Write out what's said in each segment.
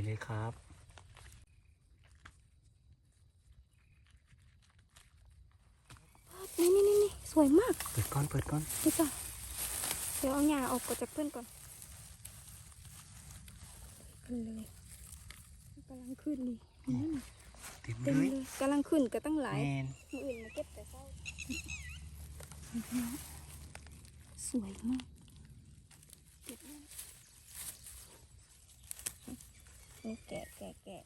ยเลยครับ นี่นี่นี่นี่สวยมากเปิดก้อนเปิดก้อนนี่จ้ะเดี๋ยวเอาหญ้าออกก่อนจากเพื่อนก่อนขึ้นเลยกำลังขึ้นนี่นั่นน่ะเต็มเต็มเลเลยยกำลังขึ้นก็ตั้งหลายแมนมืออื่นมาเก็บแต่เศร้าสวยมากเก็บแล้ว นี่แกะแกะแกะ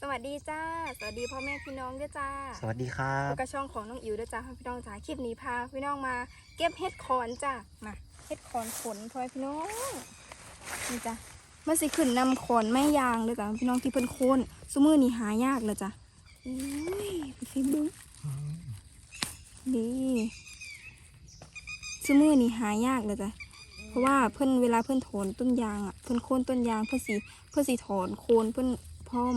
สวัสดีจ้า สวัสดีพ่อแม่พี่น้องด้วยจ้า สวัสดีครับพบกับช่องของน้องอิ๋วด้วยจ้าพี่น้องจ้าคลิปนี้พาพี่น้องมา เก็บเห็ดคอนจ้ามาเห็ดคอนขนพ่อแม่พี่น้องนี่จ้ามันสิขึ้นนำขอนไม้ยางเลยจ้าพี่น้องที่เพิ่นโคนสมือนี่หายากเลยจ้าอุ้ยไปฟิบึ้ง นี่สมือนี่หายากเลยจ้าเพราะว่าเพิ่นเวลาเพิ่นถอนต้นยางอะเพิ่นโคนต้นยางเพิ่นสิเพิ่นสิถอนโคนเพิ่นพร้อม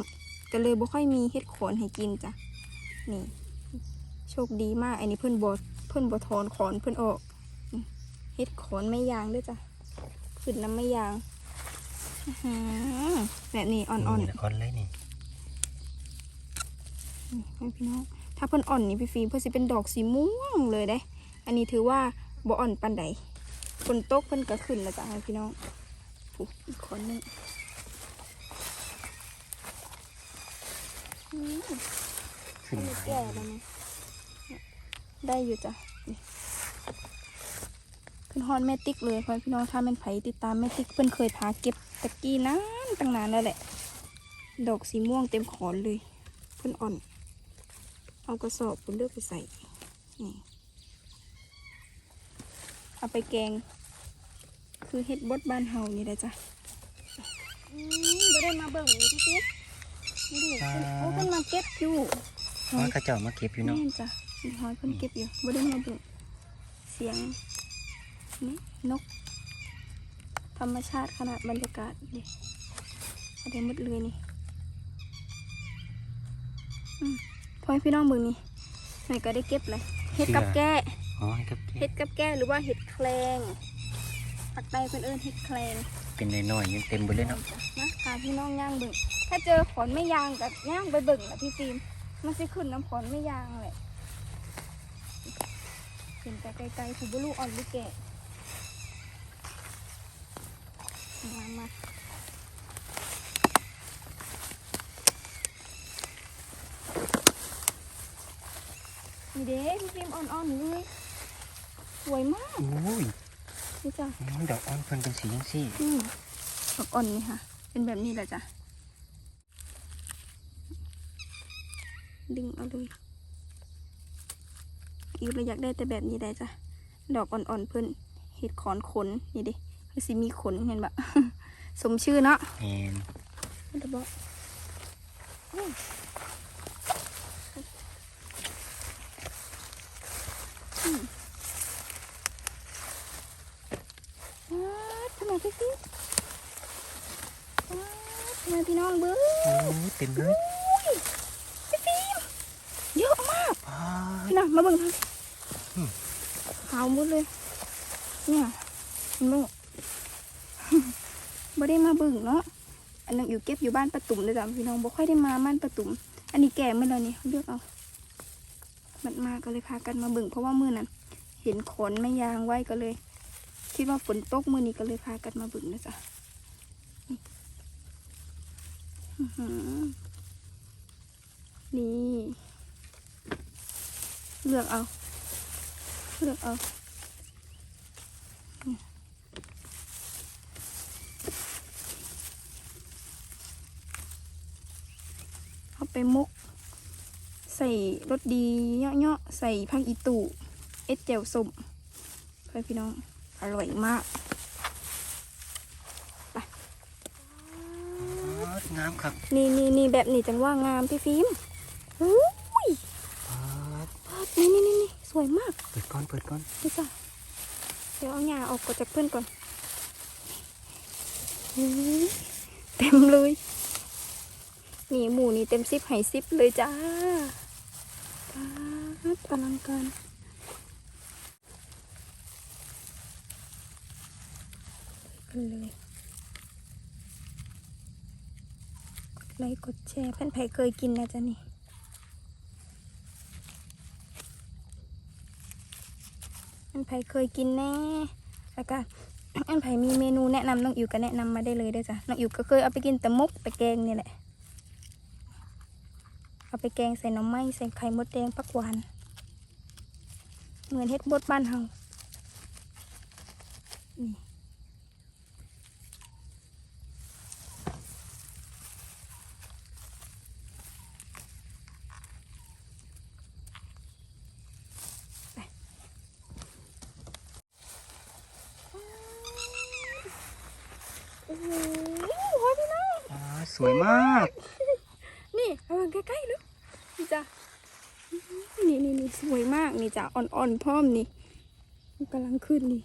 ก็เลยบ่ค่อยมีเห็ดขอนให้กินจ้ะนี่โชคดีมากอันนี้เพื่อนบอเพื่อนบอถอนขอนเพื่อนออกอืมเฮ็ดขอนไม่ยางด้วยจ้ะขึ้นน้ำไม่ยางอื้อหือแบบนี้อ่อนนี่อ่อนเลยนี่ๆนี่ให้พี่น้องถ้าเพื่อนอ่อนนี่พี่ฟิล์มเพื่อนสิเป็นดอกสีม่วงเลยเด้ อันนี้ถือว่า บ่อ่อนปันใดฝนตกเพื่อนก็ขึ้นแล้วจ้ะให้พี่น้องผูอีกคนหนึงอืมขึ้นอันหนี้ลายแก่แล้วนะได้อยู่จ้ะนี่ขึ้นฮอนแม่ติ๊กเลยเพราะพี่น้องถ้าเป็นไผติดตามแม่ติ๊กเพิ่นเคยพาเก็บตะกี้นานตั้งนานแล้วแหละ ดอกสีม่วงเต็มขอนเลย เพิ่นอ่อน เอากระสอบเพิ่นเลือกไปใส่นี่ เอาไปแกง คือเฮ็ดบดบ้านเฮานี่แหละจ้ะอืมบ่ได้มาเบิ่งนี่พี่ติ๊กนี่ดิเพิ่นโอ้เพิ่นมาเก็บอยู่เพราะว่าเข้าเจ้ามาเก็บอยู่เนาะแม่นจ้ะมีหอยเพิ่นเก็บอยู่บ่ได้มาดูเสียงนี่นก ธรรมชาติขนาดบรรยากาศดิอะไรมืดเลยนี่อืมพอให้พี่น้องเบิ่งนี่หน่อยก็ได้เก็บเลยเห็ดกับแก้ อ๋อให้กับเห็ดกับแก้หรือว่าเห็ดแคลงปักใต้เพิ่นเอิ้นเห็ดแคลงเป็นน้อยๆยังเต็มหมดเลยเนาะนะพาพี่น้องย่างเบิ่งถ้าเจอขอนไม่ยางกับย่างไปเบิ่งอะพี่ฟิล์มมันสิขึ้นน้ำขอนไม่ยางแหละเห็นแต่ไกลๆผูบลูอ่อนหรือแก่มามานี่เด้พี่ฟิล์มอ่อนๆเลย สวยมากอุ้ยนี่จ้ะอืมดอกอ่อนเพิ่นเป็นสียังซี่อืมดอกอ่อนนี่ค่ะ เป็นแบบนี้แหละจ้ะ ดึงเอาเลยอีกเราอยากได้แต่แบบนี้ได้จ้ะ ดอกอ่อนๆเพิ่นเห็ดขอนขนนี่ดิคือสิมีขนเห็นบะสมชื่อเนาะแมนเดี๋ยวบอกอืมอืมว้าวทำไมพี่พี่ว้าวทำไมพี่น้องเบิ้งโอ้เต็มเลยพี่ฟิล์มเยอะมากป้าพี่น้องมาเบิ่งทางอืมขาวหมดเลย เนี่ยเห็นบ่บ่ได้มาเบิ่งเนาะอันนึงอยู่เก็บอยู่บ้านประตุ่มเลยจ้ะพี่น้องบ่ค่อยได้มาบ้านประตุ่มอันนี้แก่เมื่อไรนี่เลือกเอามันมาก็เลยพากันมาเบิ่งเพราะว่ามื้อนั้นเห็นขนไม่ยางไว้ก็เลย คิดว่าฝนตกมื้อนี้ก็เลยพากันมาบิ่งนะจ๊ะนี่ เลือกเอา เลือกเอาเอาไปมุก ใส่รสดีเยาะๆใส่พังอีตูเอ็ดเจลสมเพื่อพี่น้อง อร่อยมากงามครับ นี่นี่นี่แบบนี้จังว่างามพี่ฟิล์มอุ้ยป้านี่นี่นี่นี่สวยมาก เปิดก้อนเปิดก้อนนี่จ้ะเดี๋ยวเอาหญ้าออกก่อนจากเพื่อนก่อนอุ๊ยเต็มเลยนี่หมูนี่เต็มซิปไห่ซิปเลยจ้าป๊าดอลังการ กันเลย กดไลค์กดแชร์เพื่อนไผเคยกินนะจ๊ะนี่อันไผเคยกินแน่แล้วก็อันไผมีเมนูแนะนำน้องอิ๋วก็แนะนำมาได้เลยด้วยจ้ะน้องอิ๋วก็เคยเอาไปกินแต่มุกแต่แกงนี่แหละ เอาไปแกงใส่หน้ำไม้ใส่ไข่มดแดงปักหวานเหมือนเฮ็ดบดบ้านเฮานี่ โอ้โหพี่น้องอ่าสวยมาก นี่เอามาใกล้ๆลูกนี่จ้ะนี่นี่นี่สวยมากนี่จ้ะอ่อนๆพร้อมนี่มันกำลังขึ้นนี่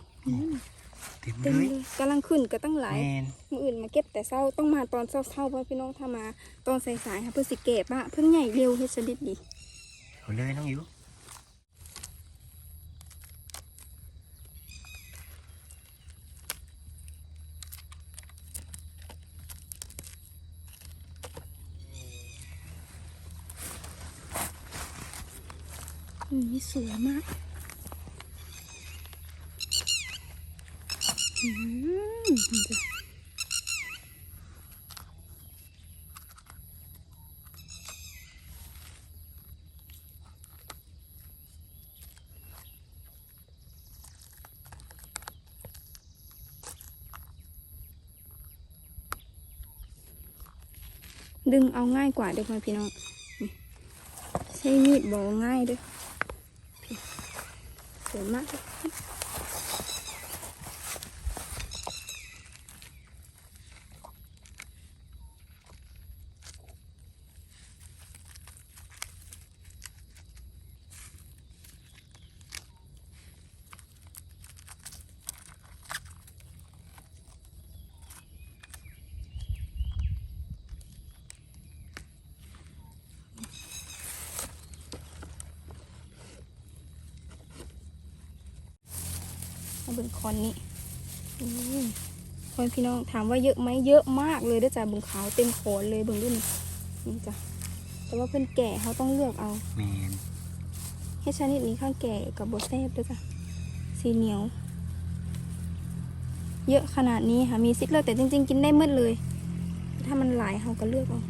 เต็มเต็มเลเลยยกำลังขึ้นก็ตั้งหลาย แมนมืออื่นมาเก็บแต่เศร้าต้องมาตอนเศร้าๆเพราะพี่น้องถ้ามาตอนสายๆค่ะเพื่อสิเก็บอะเพิ่งใหญ่เร็วเฮ็ดสดิดดีเอาเลยน้องอิ๋ว นี่สวยมากอืมดึงเอาง่ายกว่าเด้อพ่อพี่น้อง ใช้มีดบอกง่ายเด้อ สวย บิ่งคอนนี้อืมคนพี่น้องถามว่าเยอะไหมเยอะมากเลยเด้อจ้ะเบิ่งขาวเต็มโขนเลยเบิ่งดูนี่นี่จ้ะแต่ว่าเพิ่นแก่เขาต้องเลือกเอาแมนเฮ็ดชนิดนี้ข้างแก่กับบดแซบด้วยจ้ะสีเหนียว เยอะขนาดนี้ค่ะมีซิกเลือกแต่จริง ๆ กินได้หมดเลย ถ้ามันหลายเขาก็เลือกเอา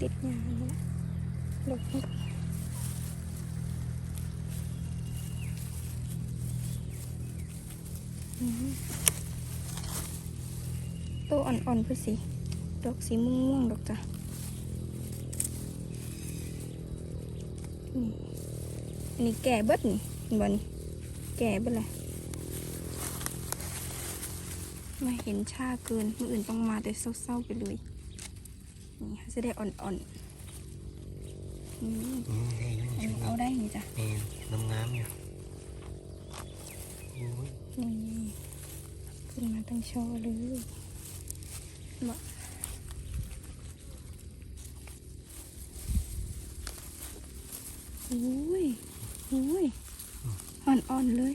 ติดยางนี่ละหลบ ให้ก่อนอืมโตอ่อนๆเพื่อสิ ดอกสีม่วงๆดอกจ้ะนี่อันนี้แก่เบิดนี่เห็นบ่นี่แก่เบิดเลยไม่เห็นชาเกินมืออื่นต้องมาแต่เศร้าๆไปเลย นี่จะได้อ่อนๆอืมอืมได้อยู่อันนี่นี้ช่วเอางนี้ได้นี่จ้ะแมนงามๆอยู่โอ้ย นี่ขึ้นมาตั้งช่อเลยมาโอ้ยโอ้ยอ่อนๆเลย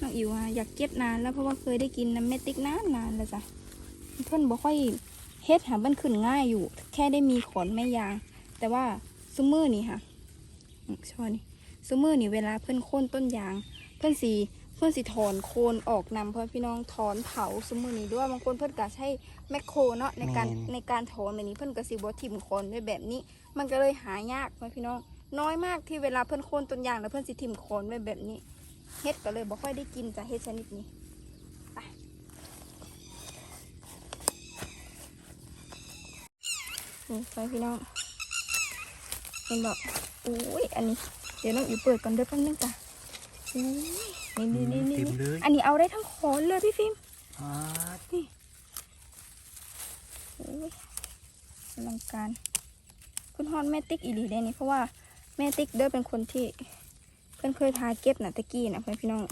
น้องอิ๋วอะอยากเก็บนานแล้วเพราะว่าเคยได้กินน้ำเม็ดติ๊กนานนานแล้วจ้ะเพื่อนบอกค่อย เฮ็ดหามันขึ้นง่ายอยู่ แค่ได้มีขอนแม่ยาง แต่ว่าซูเมอร์นี่ค่ะอืมช่อนี่ซูเมอร์นี่เวลาเพื่อนโค่นต้นยาง เพื่อนสีเพื่อนสีถอนโคนออกนำเพื่อนพี่น้องถอนเผาซูเมอร์นี่ด้วยบางคนเพื่อนก็ใช้แมคโครเนาะในการในการถอนแบบนี้เพื่อนก็สิบทิมโคนด้วยแบบนี้ มันก็เลยหายากเพื่อนพี่น้อง น้อยมากที่เวลาเพื่อนโค่นต้นยางแล้วเพื่อนสิทิมโคนไว้แบบนี้เฮ็ดก็เลยบ่ค่อยได้กินจ้ะเฮ็ดชนิดนี้ ไปพี่น้องเห็นบอกอุ้ยอันนี้ เดี๋ยวน้องอยู่เปิดก่อนเด้อแป๊บนึงจ้ะอุ้ยนี่นี่นี่เต็นี่มเลยอันนี้เอาได้ทั้งขอนเลยพี่ฟิล์มอ่าอุ้ยอลังการ คุณฮอนแม่ติ๊กอีหลีได้นี่เพราะว่าแม่ติ๊กเด้อเป็นคนที่ เพื่อนเคยพาเก็บนะตะกี้นะเพื่อนพี่น้อง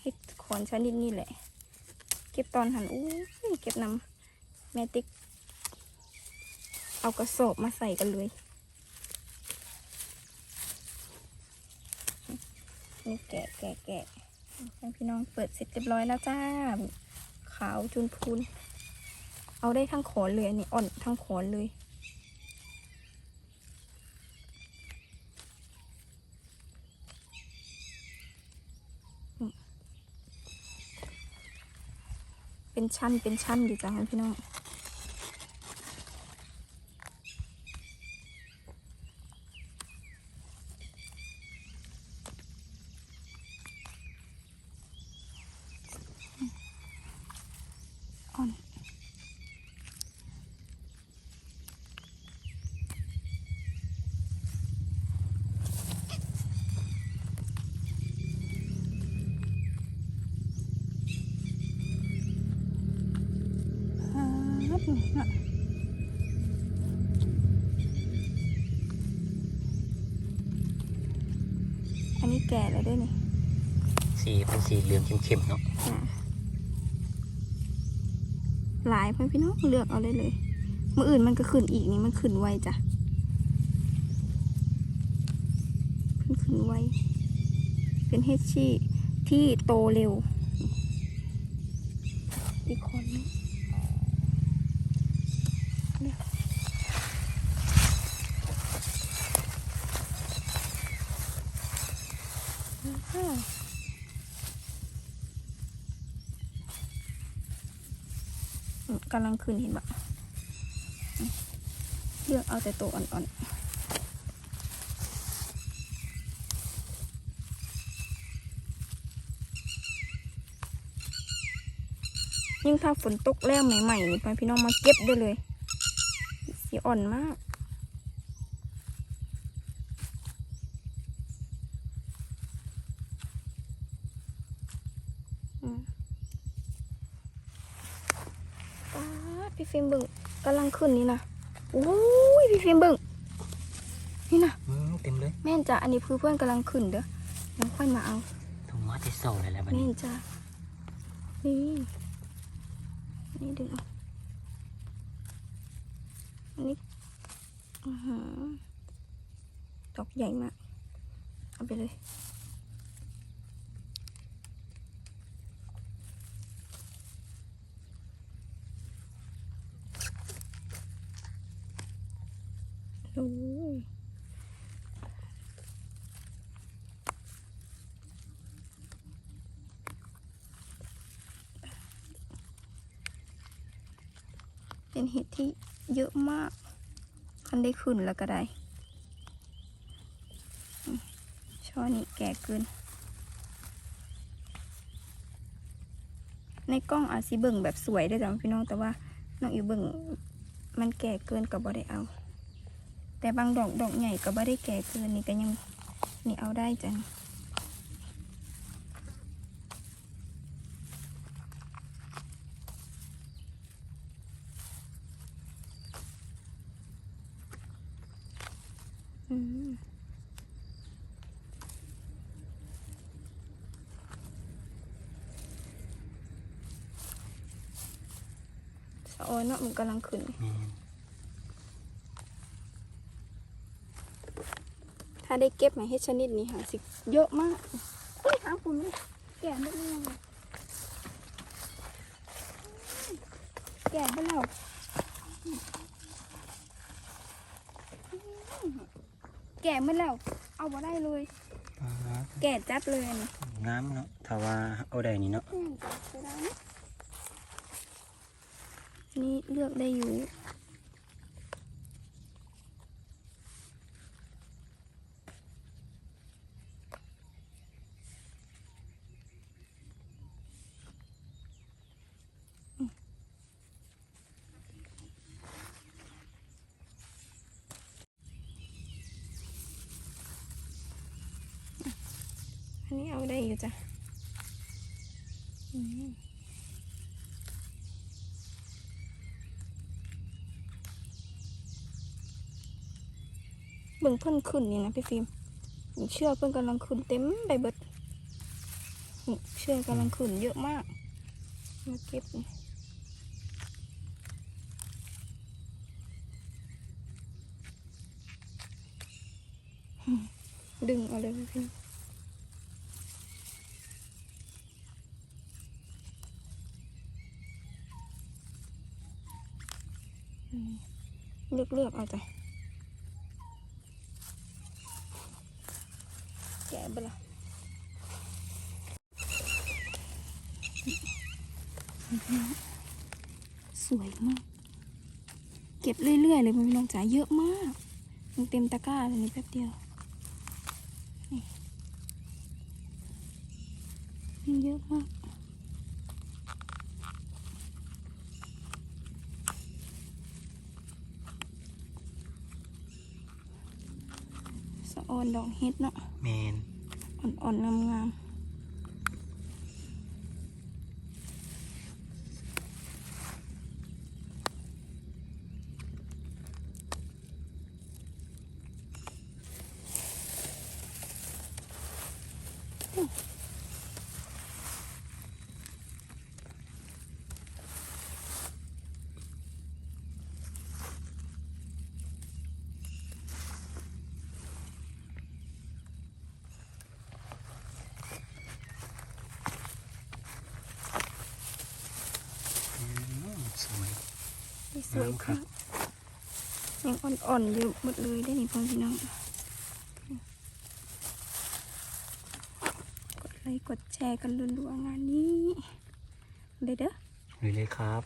เฮ็ดขอนชนิดนี้แหละ เก็บก็บตอนหันอู้ยเก็บนำแม่ติ๊ก เอากระสอบมาใส่กันเลยนี่แกะแกะแกะให้พี่น้องเปิดเสร็จเรียบร้อยแล้วจ้า ขาวจุนพูน เอาได้ทั้งขอนเลยอันนี้อ่อนทั้งขอนเลยเป็นชั้นเป็นชั้นอยู่จ้าพี่น้อง ครับน่ะอันนี้แก่แล้วด้วยนี่สีเป็นสีเหลืองเข้มๆเนาะอะหลายเพื่อนพี่น้องเลือกเอาได้เลยเมื่ออื่นมันก็ขึ้นอีกนี่มันขึ้นไวจ้ะขึ้นขึ้นไวเป็นเฮดชี่ที่โตเร็ว อีกคนนึงเนี่ยอ่าอืม กำลังขึ้นเห็นปะเลือกเอาแต่ตัวอ่อนๆยิ่งถ้าฝนตกแล้วใหม่ๆนี่ไปพี่น้องมาเก็บได้เลยสีอ่อนมาก อืมป๊าดพี่ฟิล์ มเบิ่งกำลังขึ้นนี่นะโอ้ยพี่ฟิล์มเบิ่งนี่นะอืมเต็มเลยแม่นจ้ะอันนี้คือเพื่อนกำลังขึ้นเด้อแล้วค่อยมาเอาต้องมาที่เสาเลยแหละบัดแม่นี้นจ้ะนี่นี่ดึงเอาอันนี้อือหือดอกใหญ่มากเอาไปเลย โอ้ยเป็นเห็ดที่เยอะมากคันได้ขึ้นแล้วก็ได้ช่อนี้แก่เกิน ในกล้องอาจสิเบิ่งแบบสวยได้จ้ะพี่น้องแต่ว่าน้องอยู่เบิ่งมันแก่เกินก็บ่ได้เอา แต่บางดอกดอกใหญ่ก็บ่ได้แก่เกินนี่ก็ยังนี่เอาได้จ้ะอืมสะออนเนาะมันกำลังขึ้น แม่น ถ้าได้เก็บมาเฮ็ดชนิดนี้หาสิเยอะมากอุ้ยหาคุณเลยแก่ไม่ได้ยังไงแก่ไปแล้วแก่ไม่แล้ว เอาบ่ได้เลยป๊าดแก่จัดเลยอันนี่งามเนาะถ้าว่าเอาได้นี่เนาะ นี่เลือกได้อยู่ อันนี้เอาได้อยู่จ้ะอืม เบิ่งเพิ่นขึ้นนี่นะพี่ฟิล์มเชือกเพิ่นกำลังขึ้นเต็มไปเบิดเชือกกำลังขึ้นเยอะมาก มาเก็บนี่ดึงเอาเลยพี่อืมเลือกเลือกเอาจ้ะ กะไปละสวยมาก เก็บเรื่อยๆเลยพี่น้องจ๋าเยอะมากมันเต็มตะกร้าเลยนี่แป๊บเดียวนี่เยอะมาก สะออ นดอกเฮ็ดเนาะแมนอ่อนๆงามอืมสวย ๆนี่ส วยงามครัค่ะบยังอ่อนๆอยู่หมดเลยได้นี่พ่อพี่น้องกดไลค์กดแชร์กันรัวๆงานนี้เลยเด้อเลยเลยครับ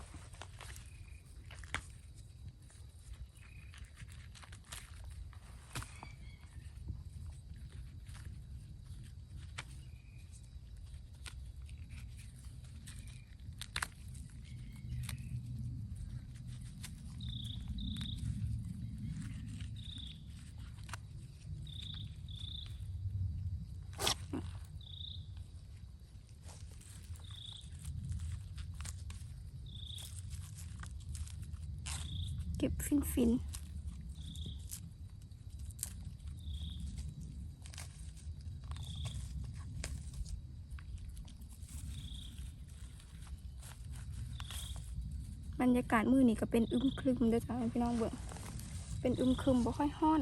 ก็บฟินฟินบรรยากาศมือนี่ก็เป็นอึมครึมด้วยจ้ะพี่น้องเบิ่งเป็นอึมครึมบ่ค่อยฮ้อน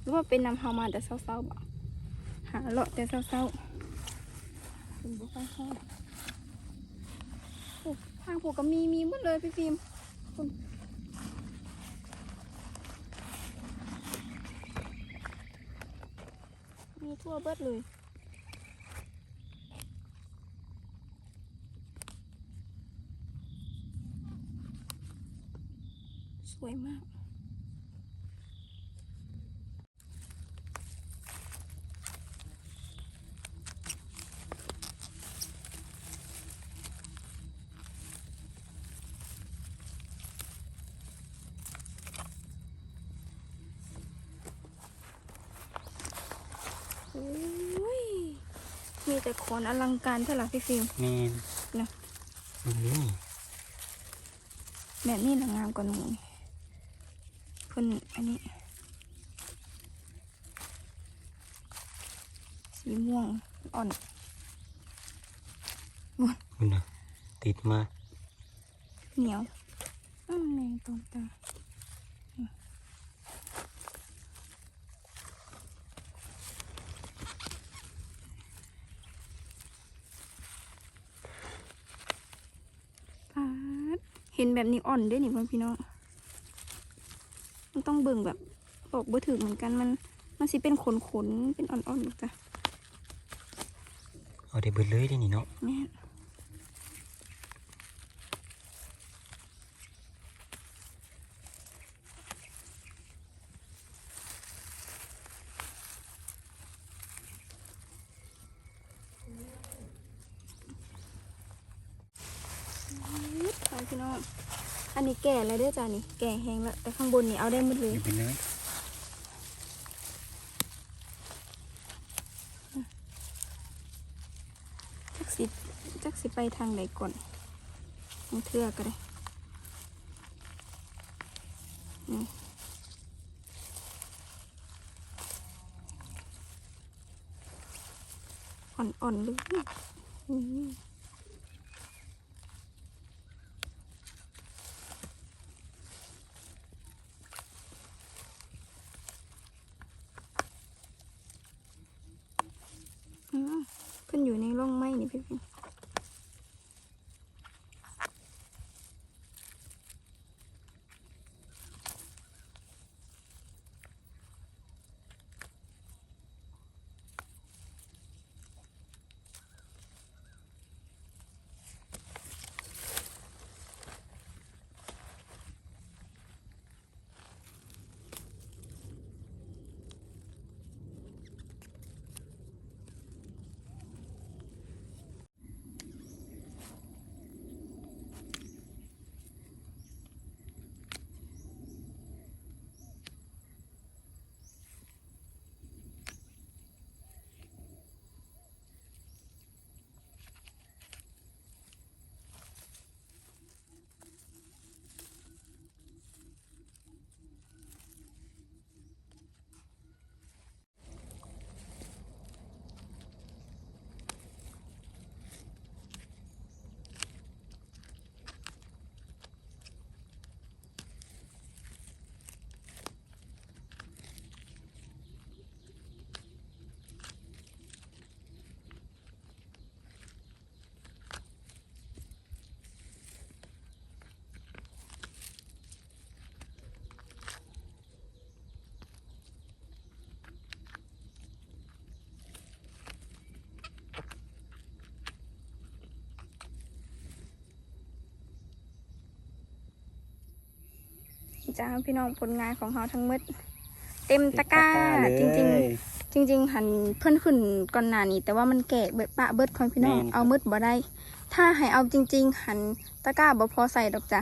หรือว่าเป็นนำเฮามาแต่เช้าๆบ่หาเลาะแต่เช้าๆเป็นบ่ค่อยฮ้อนทางพวกก็มีมีหมดเลยพี่ฟิล์มคุณ มีทั่วเบิดเลย สวยมาก โอ้ย มีแต่ขอนอลังการเท่าไหร่พี่ฟิล์มแมนนะมึงนี่แบบนี้ละงามกว่าหนูเพิ่นอันนี้ สีม่วงอ่อนคุณนะติดมา เหนียวอ้าวแรงตรงตาปาดเห็นแบบนี้อ่อนเด้วยนี่พ่อพี่น้องมันต้องเบิ่งแบบบอกบ่ถึงเหมือนกันมัน มันสิเป็นขนขนๆเป็นอ่อนๆอยู่จ้ะเอาได้เบิดเลยได้นี่เนาะแม่นนิดไปพี่น้อง อันนี้ แก่แล้วเด้อจ้านี่แก่แห้งแล้วแต่ข้างบนนี่เอาได้หมดเลยอยู่ไปเลยจักสิจักสิไปทางไหนก่อนมองเทือก็ได้อืมอ่อนๆเลย จ้าพี่น้องผลงานของเราทั้งหมดเต็มตะกร้าเลยจริง ๆ จริง ๆ หันเพิ่นขึ้นก่อนหน้านี้ แต่ว่ามันแก่เบิดปะเบิดของพี่น้องแม่นครับเอามืดบ่ได้ ถ้าให้เอาจริง ๆ หันตะกร้าบ่พอใส่ดอกจ้ะ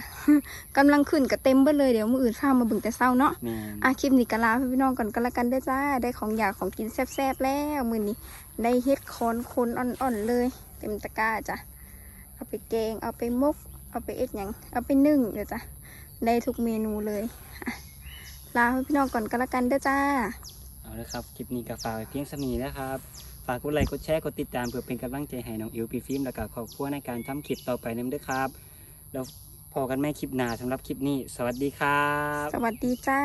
กำลังขึ้นก็เต็มเบิดเลยเดี๋ยวมื้ออื่นข้ามมาเบึงแต่เช้าเนาะแม่นอาคลิปนี้ก็ลาพี่น้องก่อนก็แล้วกันเด้อจ้าได้ของอยากของกินแซ่บๆแล้วมื้อนี้ได้เฮ็ดคอนคนอ่อนๆเลย เต็มตะกร้าจ้ะเอาไปแกงเอาไปมก เอาไปเอ็ดหยังเอาไปนึ่งเดี๋ยวจ้ะ ได้ทุกเมนูเลยอะลาพี่น้องก่อนก็แล้วกันเด้อจ้า เอาละครับ คลิปนี้ก็ฝากไว้เพียงสมีนะครับ ฝากกดไลค์ กดแชร์ กดติดตามเพื่อเป็นกำลังใจให้น้องอิวปีฟิล์มและก็ครอบครัวในการทำคลิปต่อไปนั่นด้วยครับ แล้วพอกันแม่คลิปหน้าสำหรับคลิปนี้ สวัสดีครับ สวัสดีจ้า